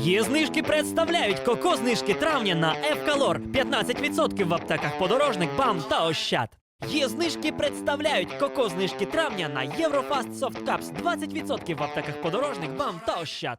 Є знижки представляють коко знижки травня на Евкалор 15% в аптеках подорожник, бам та ощад. Є знижки представляють коко знижки травня на Єврофаст Cups 20% в аптеках подорожник, бам та ощад.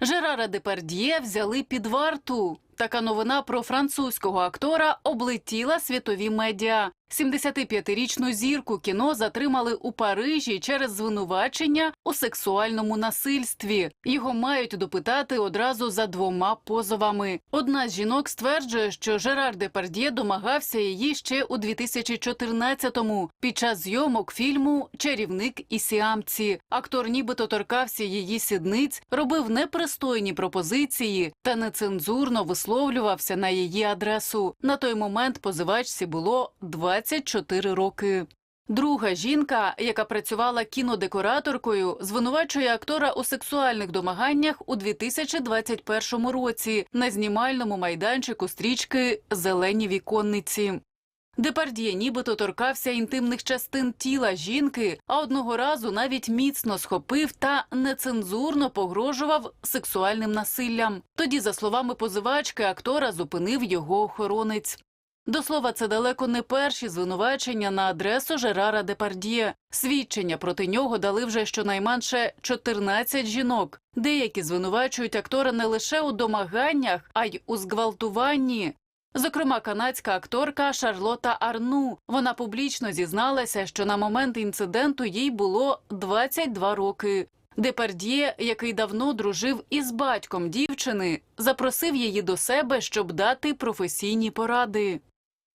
Жерара Депардьє взяли під варту. Така новина про французького актора облетіла світові медіа. 75-річну зірку кіно затримали у Парижі через звинувачення у сексуальному насильстві. Його мають допитати одразу за двома позовами. Одна з жінок стверджує, що Жерар Депардьє домагався її ще у 2014-му під час зйомок фільму Чарівник і сіамці. Актор нібито торкався її сідниць, робив непристойні пропозиції та нецензурно висловлювався на її адресу. На той момент позивачці було 24 роки. Друга жінка, яка працювала кінодекораторкою, звинувачує актора у сексуальних домаганнях у 2021 році на знімальному майданчику стрічки Зелені віконниці. Депардіє нібито торкався інтимних частин тіла жінки, а одного разу навіть міцно схопив та нецензурно погрожував сексуальним насиллям. Тоді, за словами позивачки, актора зупинив його охоронець. До слова, це далеко не перші звинувачення на адресу Жерара Депардіє. Свідчення проти нього дали вже щонайменше 14 жінок. Деякі звинувачують актора не лише у домаганнях, а й у зґвалтуванні. Зокрема, канадська акторка Шарлота Арну. Вона публічно зізналася, що на момент інциденту їй було 22 роки. Депардіє, який давно дружив із батьком дівчини, запросив її до себе, щоб дати професійні поради.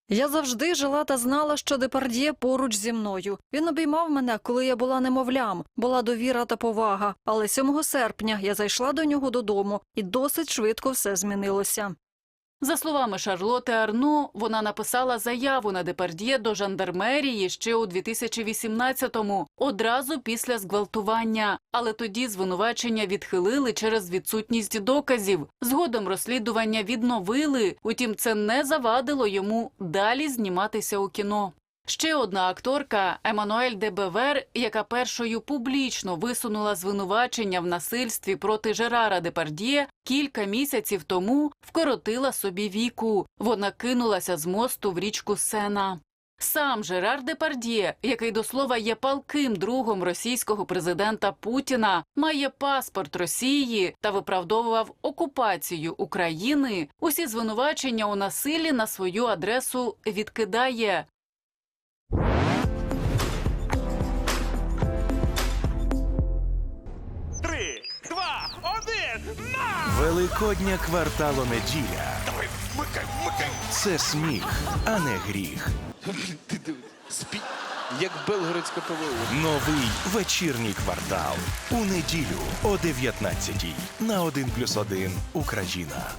Я завжди жила та знала, що Депард'є поруч зі мною. Він обіймав мене, коли я була немовлям, була довіра та повага. Але 7 серпня я зайшла до нього додому, і досить швидко все змінилося. За словами Шарлоти Арну, вона написала заяву на Депардіє до жандармерії ще у 2018-му, одразу після зґвалтування. Але тоді звинувачення відхилили через відсутність доказів. Згодом розслідування відновили, утім, це не завадило йому далі зніматися у кіно. Ще одна акторка Еммануель де Бевер, яка першою публічно висунула звинувачення в насильстві проти Жерара Депардіє, кілька місяців тому вкоротила собі віку. Вона кинулася з мосту в річку Сена. Сам Жерар Депардіє, який до слова є палким другом російського президента Путіна, має паспорт Росії та виправдовував окупацію України. Усі звинувачення у насиллі на свою адресу відкидає. Великодня кварталонеділя Давай, вмикай, вмикай. це сміх, а не гріх. Спі... як белгородська ПВО. Новий вечірній квартал у неділю о 19 на 1+,1 Україна.